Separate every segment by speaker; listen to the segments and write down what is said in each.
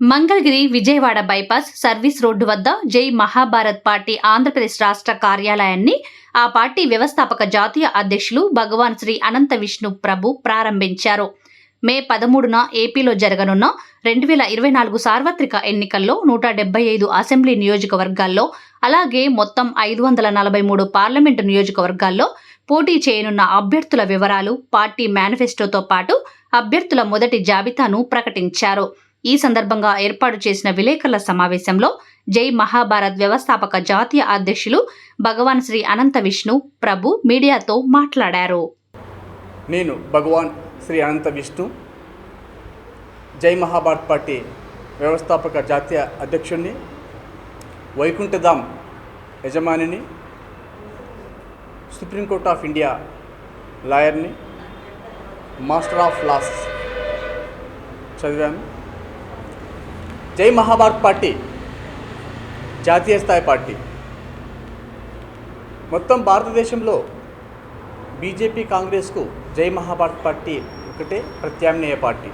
Speaker 1: Mangalagiri Vijayawada bypass service road వద్ద Jai Mahabharat party Andhra Pradesh రాష్ట్ర కార్యాలయాన్ని ఆ పార్టీ వ్యవస్థాపక జాతీయ అధ్యక్షులు భగవాన్ శ్రీ అనంత విష్ణు ప్రభు ప్రారంభించారు. మే పదమూడున ఏపీలో జరగనున్న రెండు వేల ఇరవై నాలుగు సార్వత్రిక ఎన్నికల్లో నూట డెబ్బై ఐదు అసెంబ్లీ నియోజకవర్గాల్లో అలాగే మొత్తం ఐదు వందల నలభై మూడు పార్లమెంటు నియోజకవర్గాల్లో పోటీ చేయనున్న అభ్యర్థుల వివరాలు పార్టీ మేనిఫెస్టోతో పాటు అభ్యర్థుల మొదటి జాబితాను ప్రకటించారు. ఈ సందర్భంగా ఏర్పాటు చేసిన విలేకరుల సమావేశంలో జై మహాభారత్ వ్యవస్థాపక జాతీయ అధ్యక్షులు భగవాన్ శ్రీ అనంత విష్ణు ప్రభు మీడియాతో మాట్లాడారు.
Speaker 2: నేను భగవాన్ శ్రీ అనంత విష్ణు జై మహాభారత్ పార్టీ వ్యవస్థాపక జాతీయ అధ్యక్షుడిని వైకుంఠధామ్ యజమానిని సుప్రీంకోర్ట్ ఆఫ్ ఇండియా లాయర్ని మాస్టర్ ఆఫ్ లాస్ చదివాను. జై మహాభారత్ పార్టీ జాతీయ స్థాయి పార్టీ. మొత్తం భారతదేశంలో బీజేపీ కాంగ్రెస్కు జై మహాభారత్ పార్టీ ఒకటే ప్రత్యామ్నాయ పార్టీ.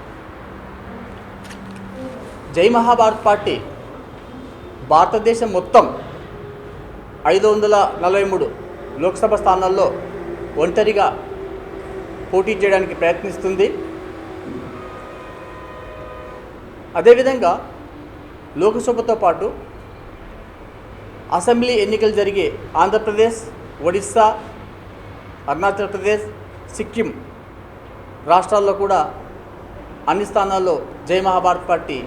Speaker 2: జై మహాభారత్ పార్టీ భారతదేశం మొత్తం ఐదు వందల నలభై మూడు లోక్సభ స్థానాల్లో ఒంటరిగా పోటీ చేయడానికి ప్రయత్నిస్తుంది. అదేవిధంగా లోక్సభతో పాటు అసెంబ్లీ ఎన్నికలు జరిగే ఆంధ్రప్రదేశ్ ఒడిస్సా అరుణాచల్ ప్రదేశ్ సిక్కిం రాష్ట్రాల్లో కూడా అన్ని స్థానాల్లో జై మహాభారత్ పార్టీ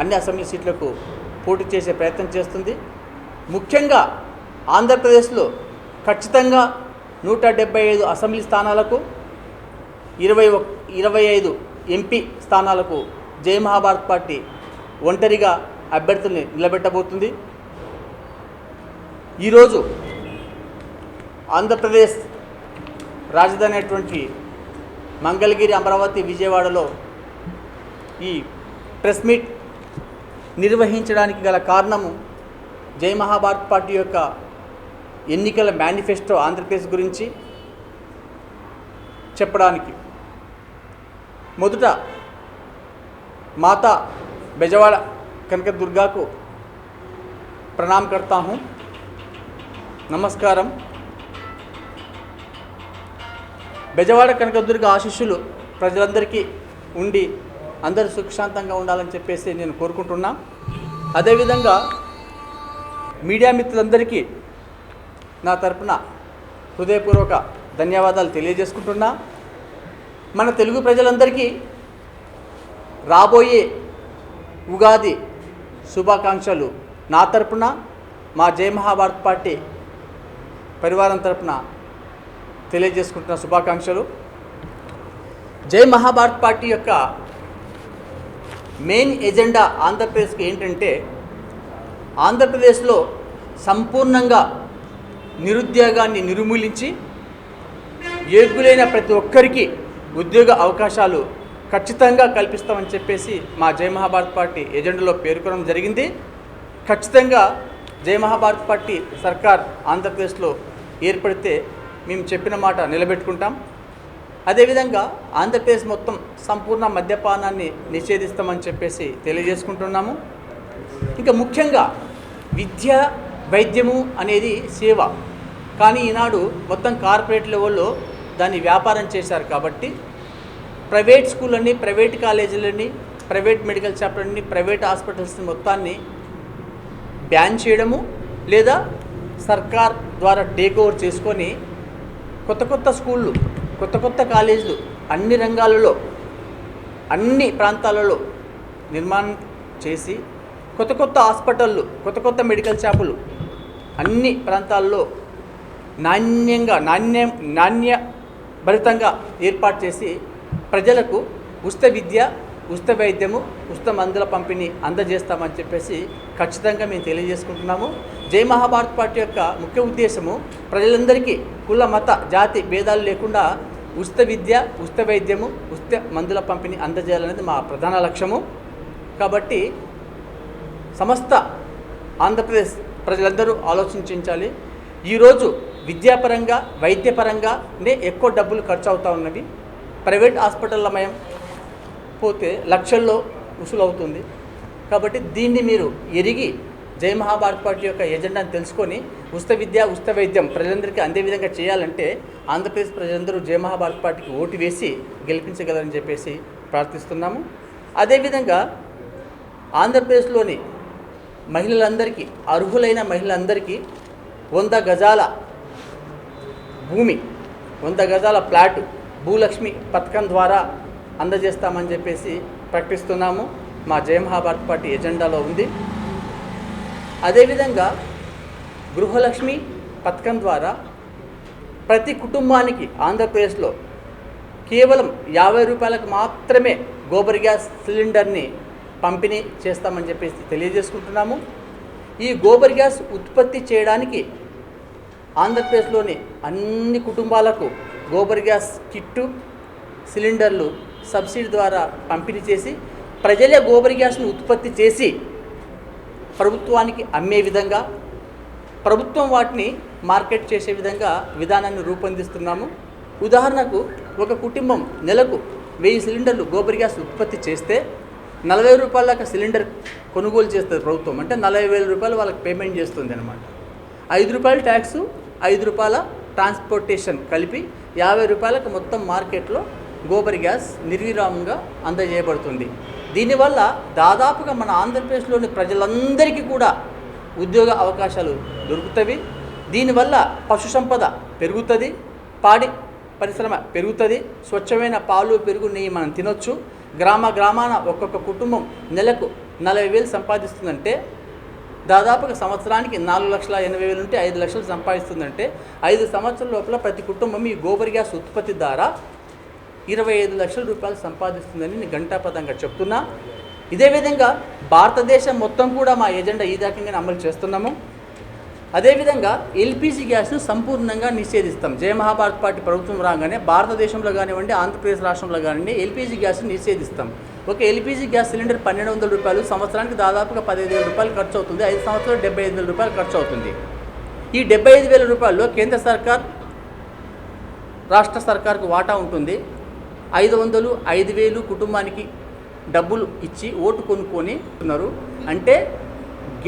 Speaker 2: అన్ని అసెంబ్లీ సీట్లకు పోటీ చేసే ప్రయత్నం చేస్తుంది. ముఖ్యంగా ఆంధ్రప్రదేశ్లో ఖచ్చితంగా నూట డెబ్బై ఐదు అసెంబ్లీ స్థానాలకు ఇరవై ఒక్ ఇరవై ఐదు ఎంపీ స్థానాలకు జై మహాభారత్ పార్టీ ఒంటరిగా అభ్యర్థుల్ని నిలబెట్టబోతుంది. ఈరోజు ఆంధ్రప్రదేశ్ రాజధాని అయినటువంటి మంగళగిరి అమరావతి విజయవాడలో ఈ ప్రెస్ మీట్ నిర్వహించడానికి గల కారణము జై మహాభారత్ పార్టీ యొక్క ఎన్నికల మేనిఫెస్టో ఆంధ్రప్రదేశ్ గురించి చెప్పడానికి. మొదట మాతా బెజవాడ కనక దుర్గాకు ప్రణామ్ కర్తా నమస్కారం. బెజవాడ కనకదుర్గ ఆశిష్యులు ప్రజలందరికీ ఉండి అందరూ సుఖశాంతంగా ఉండాలని చెప్పేసి నేను కోరుకుంటున్నా. అదేవిధంగా మీడియా మిత్రులందరికీ నా తరపున హృదయపూర్వక ధన్యవాదాలు తెలియజేసుకుంటున్నా. మన తెలుగు ప్రజలందరికీ రాబోయే ఉగాది శుభాకాంక్షలు. నా తరపున మా జయ మహాభారత్ పార్టీ పరివారం తరపున తెలియజేసుకుంటున్న శుభాకాంక్షలు. జై మహాభారత్ పార్టీ యొక్క మెయిన్ ఎజెండా ఆంధ్రప్రదేశ్కి ఏంటంటే ఆంధ్రప్రదేశ్లో సంపూర్ణంగా నిరుద్యోగాన్ని నిర్మూలించి యోగ్యులైన ప్రతి ఒక్కరికి ఉద్యోగ అవకాశాలు ఖచ్చితంగా కల్పిస్తామని చెప్పేసి మా జయ మహాభారత్ పార్టీ ఎజెండాలో పేర్కొనడం జరిగింది. ఖచ్చితంగా జయ మహాభారత్ పార్టీ సర్కార్ ఆంధ్రప్రదేశ్లో ఏర్పడితే మేము చెప్పిన మాట నిలబెట్టుకుంటాం. అదేవిధంగా ఆంధ్రప్రదేశ్ మొత్తం సంపూర్ణ మద్యపానాన్ని నిషేధిస్తామని చెప్పేసి తెలియజేసుకుంటున్నాము. ఇంకా ముఖ్యంగా విద్య వైద్యము అనేది సేవ. కానీ ఈనాడు మొత్తం కార్పొరేట్ లెవెల్లో దాన్ని వ్యాపారం చేశారు కాబట్టి ప్రైవేట్ స్కూళ్ళని ప్రైవేట్ కాలేజీలని ప్రైవేట్ మెడికల్ షాపులని ప్రైవేట్ హాస్పిటల్స్ మొత్తాన్ని బ్యాన్ చేయడము లేదా సర్కార్ ద్వారా టేక్ ఓవర్ చేసుకొని కొత్త కొత్త స్కూళ్ళు కొత్త కొత్త కాలేజీలు అన్ని రంగాలలో అన్ని ప్రాంతాలలో నిర్మాణం చేసి కొత్త కొత్త హాస్పిటళ్ళు కొత్త కొత్త మెడికల్ షాపులు అన్ని ప్రాంతాల్లో నాణ్యంగా నాణ్యం నాణ్య భరితంగా ఏర్పాటు చేసి ప్రజలకు ఉచిత విద్య ఉచిత వైద్యము ఉచిత మందుల పంపిణీ అందజేస్తామని చెప్పేసి ఖచ్చితంగా మేము తెలియజేసుకుంటున్నాము. జై మహాభారత్ పార్టీ యొక్క ముఖ్య ఉద్దేశము ప్రజలందరికీ కుల మత జాతి భేదాలు లేకుండా ఉచిత విద్య ఉచిత వైద్యము ఉచిత మందుల పంపిణీ అందజేయాలనేది మా ప్రధాన లక్ష్యము. కాబట్టి సమస్త ఆంధ్రప్రదేశ్ ప్రజలందరూ ఆలోచించాలి ఈరోజు విద్యాపరంగా వైద్యపరంగానే ఎక్కువ డబ్బులు ఖర్చు అవుతూ ఉన్నవి. ప్రైవేట్ హాస్పిటల్ల మయం పోతే లక్షల్లో వసూలు అవుతుంది కాబట్టి దీన్ని మీరు ఎరిగి జై మహాభారత్ పార్టీ యొక్క ఎజెండాను తెలుసుకొని ఉచిత విద్య ఉచిత వైద్యం ప్రజలందరికీ అందే విధంగా చేయాలంటే ఆంధ్రప్రదేశ్ ప్రజలందరూ జై మహాభారత్ పార్టీకి ఓటు వేసి గెలిపించగలరని చెప్పేసి ప్రార్థిస్తున్నాము. అదేవిధంగా ఆంధ్రప్రదేశ్లోని మహిళలందరికీ అర్హులైన మహిళలందరికీ వంద గజాల భూమి వంద గజాల ప్లాట్ భూలక్ష్మి పథకం ద్వారా అందజేస్తామని చెప్పేసి ప్రకటిస్తున్నాము. మా జయ మహాభారత్ పార్టీ ఎజెండాలో ఉంది. అదేవిధంగా గృహలక్ష్మి పథకం ద్వారా ప్రతి కుటుంబానికి ఆంధ్రప్రదేశ్లో కేవలం యాభై రూపాయలకు మాత్రమే గోబర్ గ్యాస్ సిలిండర్ని పంపిణీ చేస్తామని చెప్పేసి తెలియజేసుకుంటున్నాము. ఈ గోబర్ గ్యాస్ ఉత్పత్తి చేయడానికి ఆంధ్రప్రదేశ్లోని అన్ని కుటుంబాలకు గోబర్ గ్యాస్ కిట్టు సిలిండర్లు సబ్సిడీ ద్వారా పంపిణీ చేసి ప్రజలే గోబర్ గ్యాస్ను ఉత్పత్తి చేసి ప్రభుత్వానికి అమ్మే విధంగా ప్రభుత్వం వాటిని మార్కెట్ చేసే విధంగా విధానాన్ని రూపొందిస్తున్నాము. ఉదాహరణకు ఒక కుటుంబం నెలకు వెయ్యి సిలిండర్లు గోబర్ గ్యాస్ ఉత్పత్తి చేస్తే నలభై రూపాయల సిలిండర్ కొనుగోలు చేస్తుంది ప్రభుత్వం. అంటే నలభై వేల రూపాయలు వాళ్ళకి పేమెంట్ చేస్తుంది అనమాట ఐదు రూపాయల ట్యాక్సు ఐదు రూపాయల ట్రాన్స్పోర్టేషన్ కలిపి యాభై రూపాయలకు మొత్తం మార్కెట్లో గోబర్ గ్యాస్ నిర్విరామంగా అందజేయబడుతుంది. దీనివల్ల దాదాపుగా మన ఆంధ్రప్రదేశ్లోని ప్రజలందరికీ కూడా ఉద్యోగ అవకాశాలు దొరుకుతవి. దీనివల్ల పశు సంపద పెరుగుతుంది పాడి పరిశ్రమ పెరుగుతుంది స్వచ్ఛమైన పాలు పెరుగు నెయ్యి మనం తినొచ్చు. గ్రామ గ్రామాన ఒక్కొక్క కుటుంబం నెలకు నలభై వేలు సంపాదిస్తుందంటే దాదాపుగా సంవత్సరానికి నాలుగు లక్షల ఎనభై వేలు ఉంటే ఐదు లక్షలు సంపాదిస్తుందంటే ఐదు సంవత్సరాల లోపల ప్రతి కుటుంబం ఈ గోబర్ గ్యాస్ ఉత్పత్తి ద్వారా ఇరవై ఐదు లక్షల రూపాయలు సంపాదిస్తుందని నేను గంటాపదంగా చెప్తున్నా. ఇదే విధంగా భారతదేశం మొత్తం కూడా మా ఎజెండా ఈ రకంగానే అమలు చేస్తున్నాము. అదేవిధంగా ఎల్పిజి గ్యాస్ను సంపూర్ణంగా నిషేధిస్తాం. జయ మహాభారత్ పార్టీ ప్రభుత్వం రాగానే భారతదేశంలో కానివ్వండి ఆంధ్రప్రదేశ్ రాష్ట్రంలో కానివ్వండి ఎల్పిజి గ్యాస్ను నిషేధిస్తాం. ఒక ఎల్పిజి గ్యాస్ సిలిండర్ పన్నెండు వందల రూపాయలు సంవత్సరానికి దాదాపుగా పదిహేను వేల రూపాయలు ఖర్చు అవుతుంది ఐదు సంవత్సరాలు డెబ్బై ఐదు వేల రూపాయలు ఖర్చు అవుతుంది ఈ డెబ్బై ఐదు వేల రూపాయల్లో కేంద్ర సర్కార్ రాష్ట్ర సర్కార్కు వాటా ఉంటుంది. ఐదు వందలు ఐదు వేలు కుటుంబానికి డబ్బులు ఇచ్చి ఓటు కొనుక్కొని ఉన్నారు. అంటే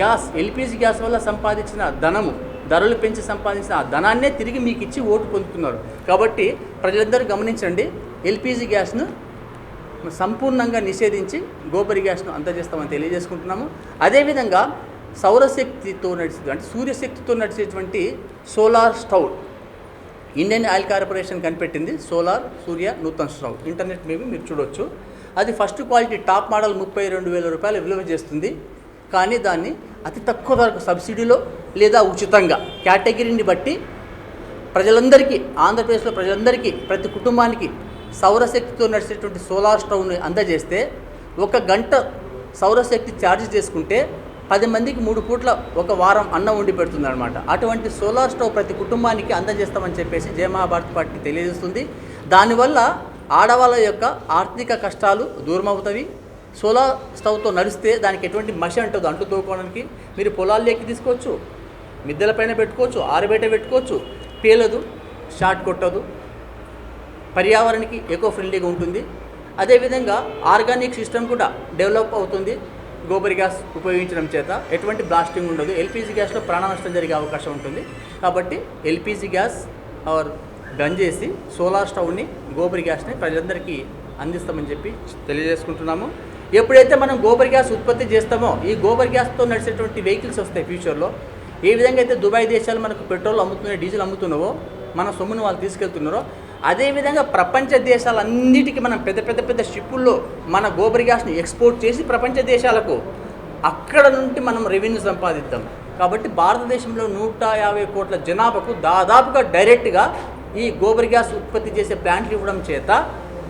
Speaker 2: గ్యాస్ ఎల్పిజి గ్యాస్ వల్ల సంపాదించిన ధనము ధరలు పెంచి సంపాదించిన ఆ ధనాన్నే తిరిగి మీకు ఇచ్చి ఓటు పొందుతున్నారు. కాబట్టి ప్రజలందరూ గమనించండి ఎల్పిజి గ్యాస్ను సంపూర్ణంగా నిషేధించి గోబరి గ్యాస్ను అందజేస్తామని తెలియజేసుకుంటున్నాము. అదేవిధంగా సౌరశక్తితో నడిచే అంటే సూర్యశక్తితో నడిచేటువంటి solar stove Indian oil corporation కనిపెట్టింది solar Surya Nutan stove internet maybe మీరు చూడొచ్చు. అది ఫస్ట్ క్వాలిటీ టాప్ మోడల్ ముప్పై రెండు వేల రూపాయలు విలువ చేస్తుంది. కానీ దాన్ని అతి తక్కువ ధరకు సబ్సిడీలో లేదా ఉచితంగా కేటగిరీని బట్టి ప్రజలందరికీ ఆంధ్రప్రదేశ్లో ప్రజలందరికీ ప్రతి కుటుంబానికి సౌరశక్తితో నడిచేటువంటి సోలార్ స్టవ్ని అందజేస్తే ఒక గంట సౌరశక్తి ఛార్జ్ చేసుకుంటే పది మందికి మూడు పూట్ల ఒక వారం అన్నం వండి పెడుతుంది అనమాట అటువంటి సోలార్ స్టవ్ ప్రతి కుటుంబానికి అందజేస్తామని చెప్పేసి జయమహాభారత్ పార్టీ తెలియజేస్తుంది. దానివల్ల ఆడవాళ్ళ యొక్క ఆర్థిక కష్టాలు దూరమవుతాయి సోలార్ స్టవ్తో నడిస్తే దానికి ఎటువంటి మషి అంటుంది అంటు తోకోవడానికి మీరు పొలాల్లోకి తీసుకోవచ్చు మిద్దెలపైన పెట్టుకోవచ్చు ఆరబయట పెట్టుకోవచ్చు. పేలదు షార్ట్ కొట్టదు. పర్యావరణకి ఎకో ఫ్రెండ్లీగా ఉంటుంది. అదేవిధంగా ఆర్గానిక్ సిస్టమ్ కూడా డెవలప్ అవుతుంది. గోబర్ గ్యాస్ ఉపయోగించడం చేత ఎటువంటి బ్లాస్టింగ్ ఉండదు. ఎల్పిజి గ్యాస్లో ప్రాణ నష్టం జరిగే అవకాశం ఉంటుంది. కాబట్టి ఎల్పిజి గ్యాస్ ఆర్ బంద్ చేసి సోలార్ స్టవ్ని గోబర్ గ్యాస్ని ప్రజలందరికీ అందిస్తామని చెప్పి తెలియజేసుకుంటున్నాము. ఎప్పుడైతే మనం గోబర్ గ్యాస్ ఉత్పత్తి చేస్తామో ఈ గోబర్ గ్యాస్తో నడిచేటువంటి వెహికల్స్ వస్తాయి ఫ్యూచర్లో ఏ విధంగా అయితే దుబాయ్ దేశాలు మనకు పెట్రోల్ అమ్ముతున్నాయో డీజిల్ అమ్ముతున్నావో మన సొమ్మును వాళ్ళు తీసుకెళ్తున్నారో అదేవిధంగా ప్రపంచ దేశాలన్నిటికీ మనం పెద్ద పెద్ద పెద్ద షిప్పుల్లో మన గోబర్ గ్యాస్ని ఎక్స్పోర్ట్ చేసి ప్రపంచ దేశాలకు అక్కడ నుండి మనం రెవెన్యూ సంపాదిద్దాం. కాబట్టి భారతదేశంలో నూట యాభై కోట్ల జనాభాకు దాదాపుగా డైరెక్ట్గా ఈ గోబర్ గ్యాస్ ఉత్పత్తి చేసే ప్లాంట్లు ఇవ్వడం చేత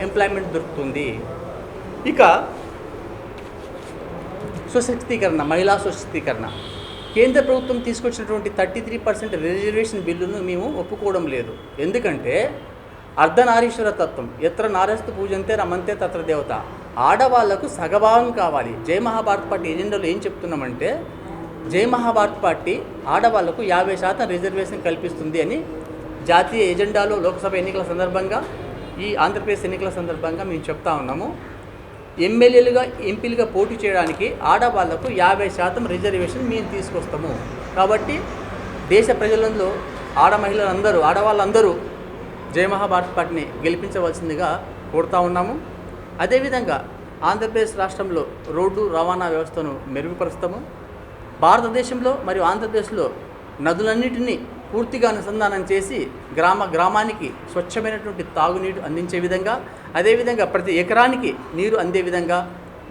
Speaker 2: ఎంప్లాయ్మెంట్ దొరుకుతుంది. ఇక సశక్తీకరణ మహిళా సశక్తీకరణ కేంద్ర ప్రభుత్వం తీసుకొచ్చినటువంటి థర్టీ త్రీ పర్సెంట్ రిజర్వేషన్ బిల్లును మేము ఒప్పుకోవడం లేదు. ఎందుకంటే అర్ధనారీశ్వర తత్వం. ఎత్ర నారస్తు పూజంతే రమంతే తత్ర దేవత. ఆడవాళ్ళకు సగభాగం కావాలి. జయ మహాభారత్ పార్టీ ఎజెండాలో ఏం చెప్తున్నామంటే జయ మహాభారత్ పార్టీ ఆడవాళ్ళకు యాభై శాతం రిజర్వేషన్ కల్పిస్తుంది అని జాతీయ ఎజెండాలో లోక్సభ ఎన్నికల సందర్భంగా ఈ ఆంధ్రప్రదేశ్ ఎన్నికల సందర్భంగా మేము చెప్తా ఉన్నాము. ఎమ్మెల్యేలుగా ఎంపీలుగా పోటీ చేయడానికి ఆడవాళ్ళకు యాభై శాతం రిజర్వేషన్ మేము తీసుకొస్తాము. కాబట్టి దేశ ప్రజలందరూ ఆడ మహిళలందరూ ఆడవాళ్ళందరూ జయమహాభారత్ పార్టీని గెలిపించవలసిందిగా కోరుతా ఉన్నాము. అదేవిధంగా ఆంధ్రప్రదేశ్ రాష్ట్రంలో రోడ్డు రవాణా వ్యవస్థను మెరుగుపరుస్తాము. భారతదేశంలో మరియు ఆంధ్రప్రదేశ్లో నదులన్నిటినీ పూర్తిగా అనుసంధానం చేసి గ్రామ గ్రామానికి స్వచ్ఛమైనటువంటి తాగునీరు అందించే విధంగా అదేవిధంగా ప్రతి ఎకరానికి నీరు అందే విధంగా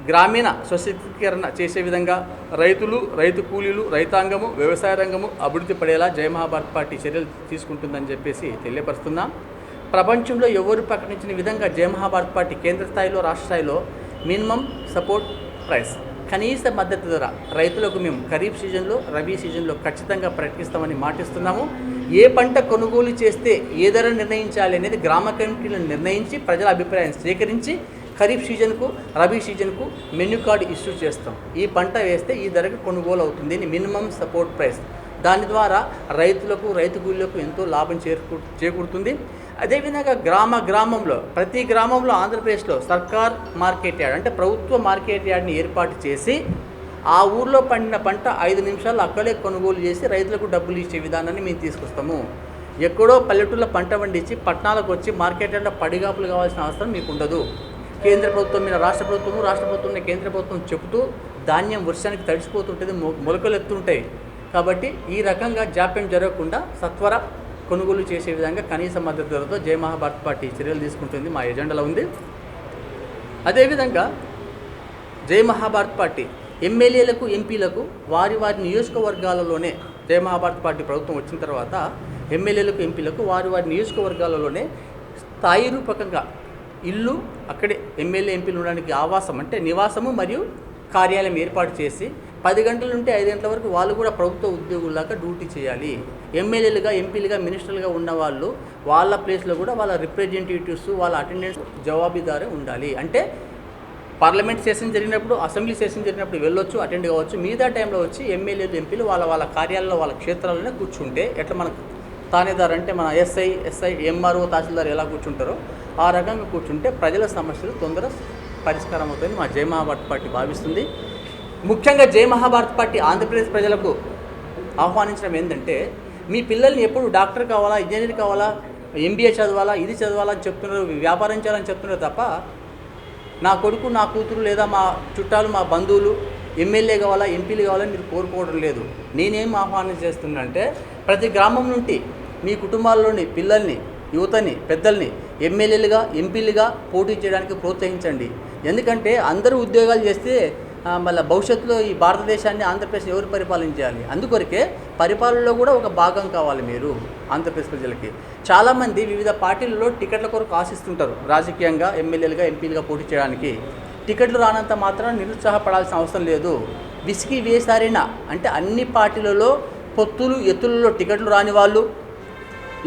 Speaker 2: గ్రామీణ సశక్తీకరణ చేసే విధంగా రైతులు రైతు కూలీలు రైతాంగము వ్యవసాయ రంగము అభివృద్ధి పడేలా జయమహాభారత్ పార్టీ చర్యలు తీసుకుంటుందని చెప్పేసి తెలియపరుస్తున్నాం. ప్రపంచంలో ఎవరు ప్రకటించిన విధంగా జయమహాభారత్ పార్టీ కేంద్ర స్థాయిలో రాష్ట్ర స్థాయిలో మినిమం సపోర్ట్ ప్రైస్. కనీస మద్దతు ధర రైతులకు మేము ఖరీఫ్ సీజన్లో రబీ సీజన్లో ఖచ్చితంగా ప్రకటిస్తామని మాటిస్తున్నాము. ఏ పంట కొనుగోలు చేస్తే ఏ ధర నిర్ణయించాలి అనేది గ్రామ కమిటీలను నిర్ణయించి ప్రజల అభిప్రాయం స్వీకరించి ఖరీఫ్ సీజన్కు రబీ సీజన్కు మెన్యూ కార్డు ఇష్యూ చేస్తాం. ఈ పంట వేస్తే ఈ ధరకు కొనుగోలు అవుతుంది. Minimum support price. దాని ద్వారా రైతులకు రైతు కూలీలకు ఎంతో లాభం చేకూ చేకూరుతుంది. అదేవిధంగా గ్రామ గ్రామంలో ప్రతి గ్రామంలో ఆంధ్రప్రదేశ్లో సర్కార్ మార్కెట్ యార్డ్ అంటే ప్రభుత్వ మార్కెట్ యార్డ్ని ఏర్పాటు చేసి ఆ ఊర్లో పండిన పంట ఐదు నిమిషాలు అక్కడే కొనుగోలు చేసి రైతులకు డబ్బులు ఇచ్చే విధానాన్ని మేము తీసుకొస్తాము. ఎక్కడో పల్లెటూళ్ళ పంట పండించి పట్టణాలకు వచ్చి మార్కెట్ యార్డ్లో పడిగాపులు కావాల్సిన అవసరం మీకు ఉండదు. కేంద్ర ప్రభుత్వం మీద రాష్ట్ర ప్రభుత్వము రాష్ట్ర ప్రభుత్వం మీద కేంద్ర ప్రభుత్వం చెబుతూ ధాన్యం వర్షానికి తడిసిపోతుంటుంది మొ- మొలకలు ఎత్తుంటాయి కాబట్టి ఈ రకంగా జాప్యం జరగకుండా సత్వర కొనుగోలు చేసే విధంగా కనీస మద్దతు ధరతో జయ మహాభారత్ పార్టీ చర్యలు తీసుకుంటుంది మా ఎజెండాలో ఉంది. అదేవిధంగా జయ మహాభారత్ పార్టీ ఎమ్మెల్యేలకు ఎంపీలకు వారి వారి నియోజకవర్గాలలోనే జయ మహాభారత్ పార్టీ ప్రభుత్వం వచ్చిన తర్వాత ఎమ్మెల్యేలకు ఎంపీలకు వారి వారి నియోజకవర్గాలలోనే స్థాయి రూపకంగా ఇల్లు అక్కడే ఎమ్మెల్యే ఎంపీలు ఉండడానికి ఆవాసం అంటే నివాసము మరియు కార్యాలయం ఏర్పాటు చేసి పది గంటల నుండి ఐదు గంటల వరకు వాళ్ళు కూడా ప్రభుత్వ ఉద్యోగులాగా డ్యూటీ చేయాలి. ఎమ్మెల్యేలుగా ఎంపీలుగా మినిస్టర్లుగా ఉన్న వాళ్ళు వాళ్ళ ప్లేస్లో కూడా వాళ్ళ రిప్రజెంటేటివ్స్ వాళ్ళ అటెండెన్స్ జవాబుదారీ ఉండాలి. అంటే పార్లమెంట్ సెషన్ జరిగినప్పుడు అసెంబ్లీ సెషన్ జరిగినప్పుడు వెళ్ళొచ్చు అటెండ్ కావచ్చు. మిగతా టైంలో వచ్చి ఎమ్మెల్యేలు ఎంపీలు వాళ్ళ వాళ్ళ కార్యాలయంలో వాళ్ళ క్షేత్రాల్లోనే కూర్చుంటే ఎట్లా మనకు తానేదారు అంటే మన ఎస్ఐ ఎస్ఐ ఎంఆర్ఓ తహసీల్దార్ ఎలా కూర్చుంటారో ఆ రకంగా కూర్చుంటే ప్రజల సమస్యలు తొందర పరిష్కారం అవుతాయని మా జయ మహాభారత్ పార్టీ భావిస్తుంది. ముఖ్యంగా జయ మహాభారత్ పార్టీ ఆంధ్రప్రదేశ్ ప్రజలకు ఆహ్వానించడం ఏంటంటే మీ పిల్లల్ని ఎప్పుడు డాక్టర్ కావాలా ఇంజనీర్ కావాలా ఎంబీఏ చదవాలా ఇది చదవాలా అని చెప్తున్నారు వ్యాపారం చేయాలని చెప్తున్నారు తప్ప నా కొడుకు నా కూతురు లేదా మా చుట్టాలు మా బంధువులు ఎమ్మెల్యే కావాలా ఎంపీలు కావాలని మీరు కోరుకోవడం లేదు. నేనేం ఆహ్వానం చేస్తున్నా ప్రతి గ్రామం నుండి మీ కుటుంబాల్లోని పిల్లల్ని యువతని పెద్దల్ని ఎమ్మెల్యేలుగా ఎంపీలుగా పోటీ చేయడానికి ప్రోత్సహించండి. ఎందుకంటే అందరూ ఉద్యోగాలు చేస్తే మళ్ళీ భవిష్యత్తులో ఈ భారతదేశాన్ని ఆంధ్రప్రదేశ్ ఎవరు పరిపాలించాలి? అందుకొరకే పరిపాలనలో కూడా ఒక భాగం కావాలి మీరు ఆంధ్రప్రదేశ్ ప్రజలకి. చాలామంది వివిధ పార్టీలలో టికెట్ల కొరకు ఆశిస్తుంటారు రాజకీయంగా ఎమ్మెల్యేలుగా ఎంపీలుగా పోటీ చేయడానికి. టికెట్లు రానంత మాత్రం నిరుత్సాహపడాల్సిన అవసరం లేదు. విసిగి వేసారిన అంటే అన్ని పార్టీలలో పొత్తులు ఎత్తులలో టికెట్లు రాని వాళ్ళు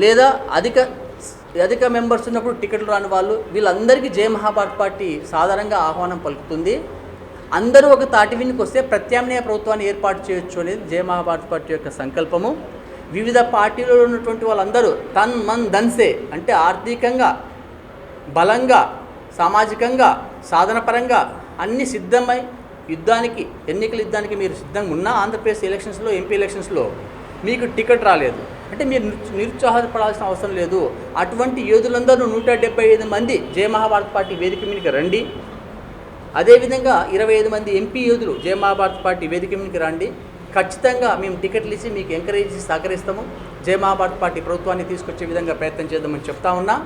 Speaker 2: లేదా అధిక అధిక మెంబర్స్ ఉన్నప్పుడు టికెట్లు రాని వాళ్ళు వీళ్ళందరికీ జయ మహాభారత్ పార్టీ సాధారణంగా ఆహ్వానం పలుకుతుంది. అందరూ ఒక తాటి వినికి వస్తే ప్రత్యామ్నాయ ప్రభుత్వాన్ని ఏర్పాటు చేయొచ్చు అనేది జయ మహాభారత్ పార్టీ యొక్క సంకల్పము. వివిధ పార్టీలో ఉన్నటువంటి వాళ్ళందరూ తన్ మన్ ధన్సే అంటే ఆర్థికంగా బలంగా సామాజికంగా సాధనపరంగా అన్ని సిద్ధమై యుద్ధానికి ఎన్నికల యుద్ధానికి మీరు సిద్ధంగా ఉన్నా ఆంధ్రప్రదేశ్ ఎలక్షన్స్లో ఎంపీ ఎలక్షన్స్లో మీకు టికెట్ రాలేదు. అంటే మీరు నిరుత్సాహపడాల్సిన అవసరం లేదు. అటువంటి యోధులందరూ నూట డెబ్బై ఐదు మంది జయ మహాభారత్ పార్టీ వేదిక మీదకి రండి. అదేవిధంగా ఇరవై ఐదు మంది ఎంపీ యోధులు జయ మహాభారత్ పార్టీ వేదిక మీదకి రండి. ఖచ్చితంగా మేము టికెట్లు ఇచ్చి మీకు ఎంకరేజ్ సహకరిస్తాము. జయ మహాభారత్ పార్టీ ప్రభుత్వాన్ని తీసుకొచ్చే విధంగా ప్రయత్నం చేద్దామని చెప్తా ఉన్నా.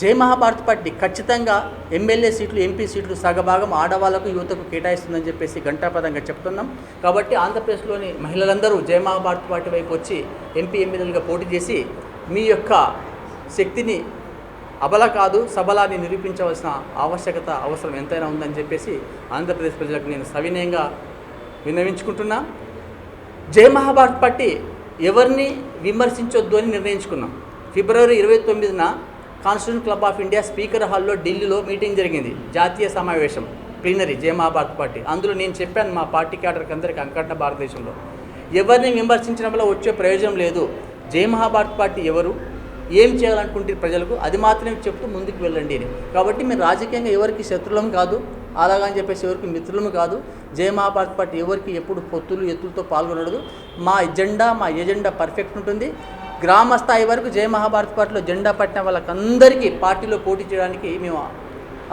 Speaker 2: జయ మహాభారత్ పార్టీ ఖచ్చితంగా ఎమ్మెల్యే సీట్లు ఎంపీ సీట్లు సగభాగం ఆడవాళ్ళకు యువతకు కేటాయిస్తుందని చెప్పేసి ఘంటాపదంగా చెప్తున్నాం. కాబట్టి ఆంధ్రప్రదేశ్లోని మహిళలందరూ జయ మహాభారత్ పార్టీ వైపు వచ్చి ఎంపీ ఎమ్మెల్యేలుగా పోటీ చేసి మీ యొక్క శక్తిని అబల కాదు సబలాన్ని నిరూపించవలసిన ఆవశ్యకత అవసరం ఎంతైనా ఉందని చెప్పేసి ఆంధ్రప్రదేశ్ ప్రజలకు నేను సవినయంగా విన్నవించుకుంటున్నా. జయ మహాభారత్ పార్టీ ఎవరిని విమర్శించొద్దు అని నిర్ణయించుకున్నాం. ఫిబ్రవరి ఇరవై తొమ్మిదిన constitution club of India speaker హాల్లో ఢిల్లీలో మీటింగ్ జరిగింది. జాతీయ సమావేశం. Plenary Jaya Mahabharat party. అందులో నేను చెప్పాను మా పార్టీ క్యాడర్కి అందరికీ అంకట్న భారతదేశంలో. ఎవరిని విమర్శించడం వల్ల వచ్చే ప్రయోజనం లేదు. జయ మహాభారత్ పార్టీ ఎవరు? ఏం చేయాలనుకుంటే ప్రజలకు? అది మాత్రమే చెప్తూ ముందుకు వెళ్ళండి అని. కాబట్టి మేము రాజకీయంగా ఎవరికి శత్రులం కాదు అలాగని చెప్పేసి ఎవరికి మిత్రులం కాదు. జయ మహాభారత్ పార్టీ ఎవరికి ఎప్పుడు పొత్తులు ఎత్తులతో పాల్గొనడదు మా ఎజెండా మా ఎజెండా పర్ఫెక్ట్ ఉంటుంది. గ్రామ స్థాయి వరకు జయ మహాభారత్ పార్టీలో జెండా పట్టిన వాళ్ళకందరికీ పార్టీలో పోటీ చేయడానికి మేము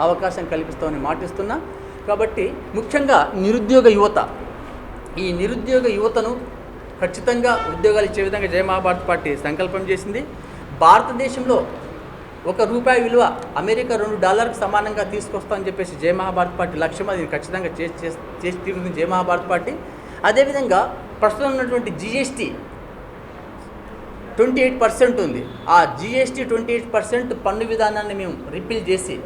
Speaker 2: అవకాశం కల్పిస్తామని మాటిస్తున్నా. కాబట్టి ముఖ్యంగా నిరుద్యోగ యువత. ఈ నిరుద్యోగ యువతను ఖచ్చితంగా ఉద్యోగాలు ఇచ్చే విధంగా జయ మహాభారత్ పార్టీ సంకల్పం చేసింది. భారతదేశంలో ఒక రూపాయి విలువ అమెరికా రెండు డాలర్కి సమానంగా తీసుకొస్తామని చెప్పేసి జయ మహాభారత్ పార్టీ లక్ష్యం అది ఖచ్చితంగా చేసి చేసి చేసి తీరుతుంది జయ మహాభారత్ పార్టీ. అదేవిధంగా ప్రస్తుతం ఉన్నటువంటి జిఎస్టీ ట్వంటీ ఎయిట్ పర్సెంట్ ఉంది. ఆ జిఎస్టీ ట్వంటీ ఎయిట్ పర్సెంట్ పన్ను విధానాన్ని మేము రిపీల్ చేసి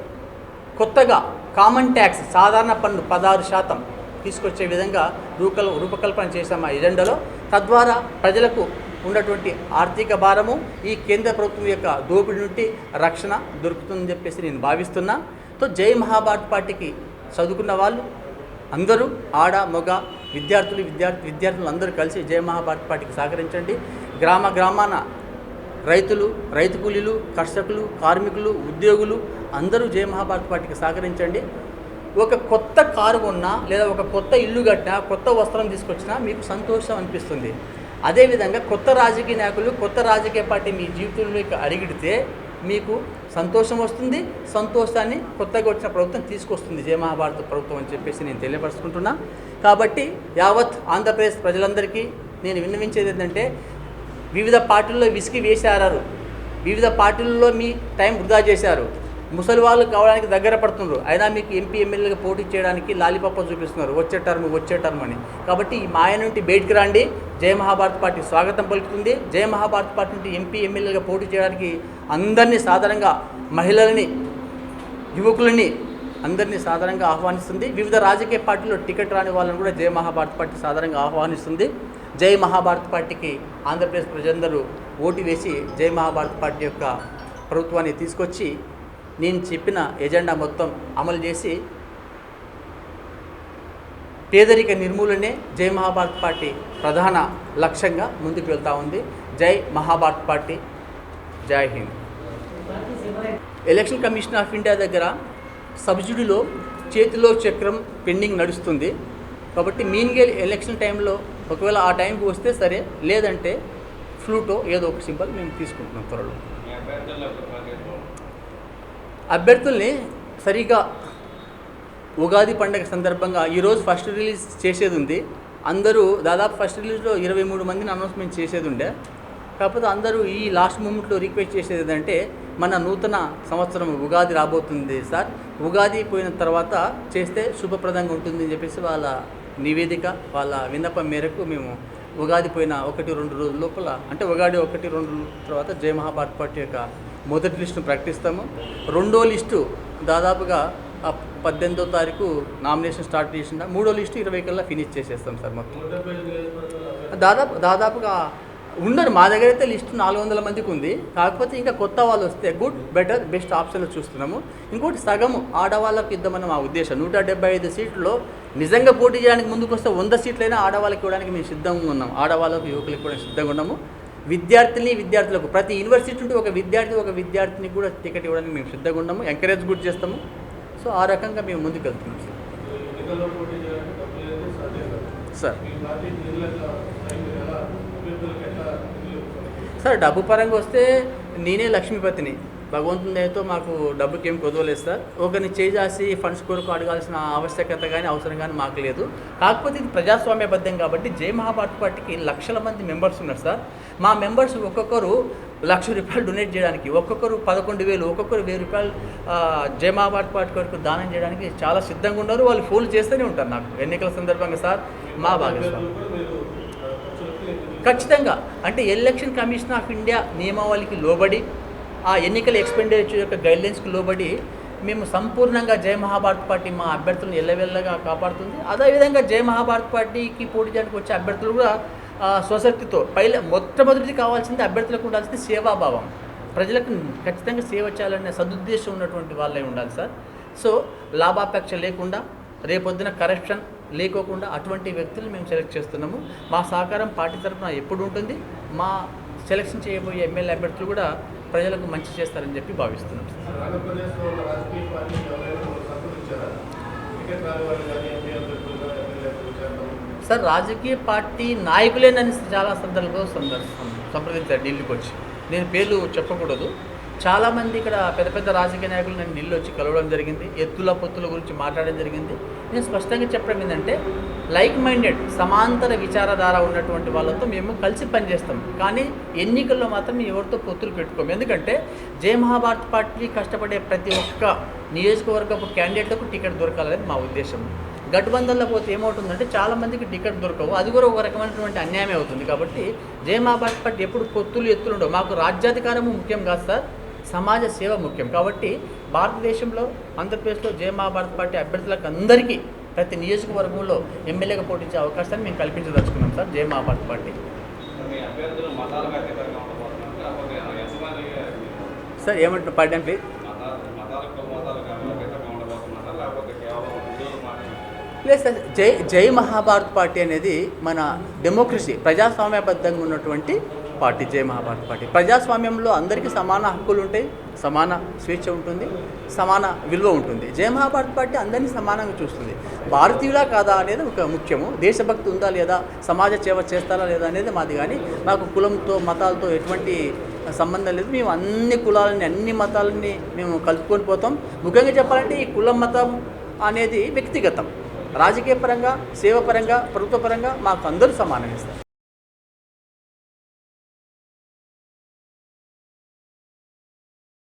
Speaker 2: కొత్తగా కామన్ ట్యాక్స్ సాధారణ పన్ను పదహారు శాతం తీసుకొచ్చే విధంగా రూకల్ రూపకల్పన చేశాం ఆ ఎజెండాలో. తద్వారా ప్రజలకు ఉన్నటువంటి ఆర్థిక భారము ఈ కేంద్ర ప్రభుత్వం యొక్క దోపిడీ నుండి రక్షణ దొరుకుతుందని చెప్పేసి నేను భావిస్తున్నా. సో జై మహాభారత్ పార్టీకి చదువుకున్న వాళ్ళు అందరూ ఆడ మగ విద్యార్థులు విద్యార్థి విద్యార్థులు అందరూ కలిసి జయ మహాభారత్ పార్టీకి సహకరించండి. గ్రామ గ్రామాన రైతులు రైతు కూలీలు కర్షకులు కార్మికులు ఉద్యోగులు అందరూ జయ మహాభారత్ పార్టీకి సహకరించండి. ఒక కొత్త కారు కొన్నా లేదా ఒక కొత్త ఇల్లు కట్టినా కొత్త వస్త్రం తీసుకొచ్చినా మీకు సంతోషం అనిపిస్తుంది. అదేవిధంగా కొత్త రాజకీయ నాయకులు కొత్త రాజకీయ పార్టీ మీ జీవితంలోకి అడిగిడితే మీకు సంతోషం వస్తుంది సంతోషాన్ని కొత్తగా వచ్చిన ప్రభుత్వం తీసుకొస్తుంది. జయ మహాభారత ప్రభుత్వం అని చెప్పేసి నేను తెలియపరుచుకుంటున్నా. కాబట్టి యావత్ ఆంధ్రప్రదేశ్ ప్రజలందరికీ నేను విన్నవించేది ఏంటంటే వివిధ పార్టీల్లో విసిగి వేశారు. వివిధ పార్టీల్లో మీ టైం వృధా చేశారు. ముసలి వాళ్ళు కావడానికి దగ్గర పడుతున్నారు. అయినా మీకు ఎంపీ ఎమ్మెల్యేగా పోటీ చేయడానికి లాలిపప్ప చూపిస్తున్నారు. వచ్చే టర్మ్ వచ్చే టర్మ్ అని. కాబట్టి ఈ మాయ నుండి బయటికి రండి. జయ మహాభారత్ పార్టీ స్వాగతం పలుకుతుంది. జయ మహాభారత్ పార్టీ నుండి ఎంపీ ఎమ్మెల్యేగా పోటీ చేయడానికి అందరినీ సాధారణంగా మహిళలని యువకులని అందరినీ సాధారణంగా ఆహ్వానిస్తుంది. వివిధ రాజకీయ పార్టీలో టికెట్ రాని వాళ్ళని కూడా జయ మహాభారత్ పార్టీ సాధారణంగా ఆహ్వానిస్తుంది. జై మహాభారత్ పార్టీకి ఆంధ్రప్రదేశ్ ప్రజలందరూ ఓటు వేసి జై మహాభారత్ పార్టీ యొక్క ప్రభుత్వాన్ని తీసుకొచ్చి నేను చెప్పిన ఎజెండా మొత్తం అమలు చేసి పేదరిక నిర్మూలనే జై మహాభారత్ పార్టీ ప్రధాన లక్ష్యంగా ముందుకు వెళ్తూ ఉంది. Jai Mahabharat party. Jai Hind. Election commission of India దగ్గర సబ్సిడీలో చేతిలో చక్రం పెండింగ్ నడుస్తుంది. కాబట్టి మీన్గేల్ ఎలక్షన్ టైంలో ఒకవేళ ఆ టైంకి వస్తే సరే లేదంటే ఫ్లూటో ఏదో ఒక సింబల్ మేము తీసుకుంటున్నాం త్వరలో. అభ్యర్థుల్ని సరిగా ఉగాది పండగ సందర్భంగా ఈరోజు ఫస్ట్ రిలీజ్ చేసేది ఉంది అందరూ దాదాపు ఫస్ట్ రిలీజ్లో ఇరవై మూడు మందిని అనౌన్స్మెంట్ చేసేది ఉండే కాకపోతే అందరూ ఈ లాస్ట్ మూమెంట్లో రిక్వెస్ట్ చేసేది ఏంటంటే మన నూతన సంవత్సరం ఉగాది రాబోతుంది సార్. ఉగాది పోయిన తర్వాత చేస్తే శుభప్రదంగా ఉంటుందని చెప్పేసి వాళ్ళ నివేదిక వాళ్ళ విన్నపం మేరకు మేము ఉగాది పోయిన ఒకటి రెండు రోజుల లోపల అంటే ఉగాది ఒకటి రెండు రోజుల తర్వాత జయ మహాభారత్ పార్టీ యొక్క మొదటి లిస్టును ప్రకటిస్తాము. రెండో లిస్టు దాదాపుగా పద్దెనిమిదో తారీఖు నామినేషన్ స్టార్ట్ చేసిన మూడో లిస్టు ఇరవై కల్లా ఫినిష్ చేసేస్తాం సార్ మొత్తం. దాదాపు దాదాపుగా ఉన్నారు మా దగ్గర అయితే లిస్ట్ నాలుగు వందల మందికి ఉంది కాకపోతే ఇంకా కొత్త వాళ్ళు వస్తే గుడ్ బెటర్ బెస్ట్ ఆప్షన్లు చూస్తున్నాము. ఇంకోటి సగం ఆడవాళ్ళకి ఇద్దామని మా ఉద్దేశం. నూట డెబ్బై ఐదు సీట్లలో నిజంగా పోటీ చేయడానికి ముందుకు వస్తే వంద సీట్లైనా ఆడవాళ్ళకి ఇవ్వడానికి మేము సిద్ధంగా ఉన్నాం ఆడవాళ్ళకు యువకులకు కూడా సిద్ధంగా ఉన్నాము. విద్యార్థిని విద్యార్థులకు ప్రతి యూనివర్సిటీ నుండి ఒక విద్యార్థి ఒక విద్యార్థిని కూడా టికెట్ ఇవ్వడానికి మేము సిద్ధంగా ఉన్నాము. ఎంకరేజ్ కూడా చేస్తాము. సో ఆ రకంగా మేము ముందుకు వెళ్తున్నాం సార్. సార్
Speaker 3: మీ పార్టీ నిధులకు టైం ఎలా అభ్యర్థులకు ఎట్లా నిధులు ఇస్తారు?
Speaker 2: సార్ డబ్బు పరంగా వస్తే నేనే లక్ష్మీపతిని. భగవంతుని దయతో మాకు డబ్బుకి ఏం కొదవలేదు సార్. ఒకరిని చేసి ఫండ్స్ కొరకు అడగాల్సిన ఆవశ్యకత కానీ అవసరం కానీ మాకు లేదు. కాకపోతే ఇది ప్రజాస్వామ్యబద్ధం కాబట్టి జై మహాభారత్ పార్టీకి లక్షల మంది మెంబర్స్ ఉన్నారు సార్. మా మెంబర్స్ ఒక్కొక్కరు లక్ష రూపాయలు డొనేట్ చేయడానికి ఒక్కొక్కరు పదకొండు వేలు ఒక్కొక్కరు వెయ్యి రూపాయలు జై మహాభారత్ పార్టీ కొరకు దానం చేయడానికి చాలా సిద్ధంగా ఉన్నారు. వాళ్ళు ఫోన్లు చేస్తూనే ఉంటారు నాకు. ఎన్నికల సందర్భంగా సార్ మా భాగం
Speaker 3: అభ్యర్థులు కూడా మీరు ఆ, ఖర్చులకి నిధులు
Speaker 2: ఖచ్చితంగా. అంటే ఎలక్షన్ కమిషన్ ఆఫ్ ఇండియా నియమావళికి లోబడి ఆ ఎన్నికల ఎక్స్పెండిచర్ యొక్క గైడ్లైన్స్కి లోబడి మేము సంపూర్ణంగా జయ మహాభారత్ పార్టీ మా అభ్యర్థులను ఎల్లవెల్లగా కాపాడుతుంది. అదేవిధంగా జయ మహాభారత్ పార్టీకి పోటీ చేయడానికి వచ్చే అభ్యర్థులు కూడా స్వశక్తితో పైల మొట్టమొదటిది కావాల్సింది అభ్యర్థులకు ఉండాల్సింది సేవాభావం. ప్రజలకు ఖచ్చితంగా సేవ చేయాలనే సదుద్దేశం ఉన్నటువంటి వాళ్ళే ఉండాలి సార్. సో లాభాపేక్ష లేకుండా రేపొద్దున కరప్షన్ లేకోకుండా అటువంటి వ్యక్తులు మేము సెలెక్ట్ చేస్తున్నాము. మా సహకారం పార్టీ తరఫున ఎప్పుడు ఉంటుంది? మా సెలెక్షన్ చేయబోయే ఎమ్మెల్యే అభ్యర్థులు కూడా ప్రజలకు మంచి చేస్తారని చెప్పి భావిస్తున్నాం. సార్
Speaker 3: రాజకీయ
Speaker 2: పార్టీ నాయకులే నన్ను చాలా సందర్భంలో సంప్రదించారు ఢిల్లీకి వచ్చి. నేను పేర్లు చెప్పకూడదు. చాలామంది ఇక్కడ పెద్ద పెద్ద రాజకీయ నాయకులు నన్ను ఢిల్లీ వచ్చి కలవడం జరిగింది. ఎత్తుల పొత్తుల గురించి మాట్లాడడం జరిగింది. నేను స్పష్టంగా చెప్పడం ఏంటంటే లైక్ మైండెడ్ సమాంతర విచారధార ఉన్నటువంటి వాళ్ళతో మేము కలిసి పనిచేస్తాం. కానీ ఎన్నికల్లో మాత్రం ఎవరితో పొత్తులు పెట్టుకోము. ఎందుకంటే జయ మహాభారత్ పార్టీ కష్టపడే ప్రతి ఒక్క నియోజకవర్గపు క్యాండిడేట్లకు టికెట్ దొరకాలనేది మా ఉద్దేశం. గట్బంధంలో పోతే ఏమవుతుందంటే చాలా మందికి టికెట్ దొరకవు. అది కూడా ఒక రకమైనటువంటి అన్యాయమే అవుతుంది. కాబట్టి జయమాబాద్ మహాభారత్ పార్టీ ఎప్పుడు పొత్తులు ఎత్తులు ఉండవు. మాకు రాజ్యాధికారము ముఖ్యం కాదు సార్. సమాజ సేవ ముఖ్యం. కాబట్టి భారతదేశంలో ఆంధ్రప్రదేశ్లో జయ మహాభారత్ పార్టీ అభ్యర్థులకు అందరికీ ప్రతి నియోజకవర్గంలో ఎమ్మెల్యేగా పోటించే అవకాశాన్ని మేము కల్పించదలుచుకున్నాం sir Jaya Mahabharat party. Sir ఏమంటున్నారు పార్టీ అంటే లేదు సార్ జై జై మహాభారత్ పార్టీ అనేది మన డెమోక్రసీ ప్రజాస్వామ్యబద్ధంగా ఉన్నటువంటి పార్టీ జై మహాభారత్ పార్టీ. ప్రజాస్వామ్యంలో అందరికీ సమాన హక్కులు ఉంటాయి సమాన స్వేచ్ఛ ఉంటుంది సమాన విలువ ఉంటుంది. జయ మహాభారత పార్టీ అందరినీ సమానంగా చూస్తుంది. భారతీయులా కాదా అనేది ఒక ముఖ్యము. దేశభక్తి ఉందా లేదా సమాజ సేవ చేస్తారా లేదా అనేది మాది కానీ మాకు కులంతో మతాలతో ఎటువంటి సంబంధం లేదు. మేము అన్ని కులాలని అన్ని మతాలని మేము కలుపుకొని పోతాం. ముఖ్యంగా చెప్పాలంటే ఈ కులం మతం అనేది వ్యక్తిగతం. రాజకీయ పరంగా సేవ పరంగా ప్రభుత్వ పరంగా మాకు అందరూ సమానం ఇస్తారు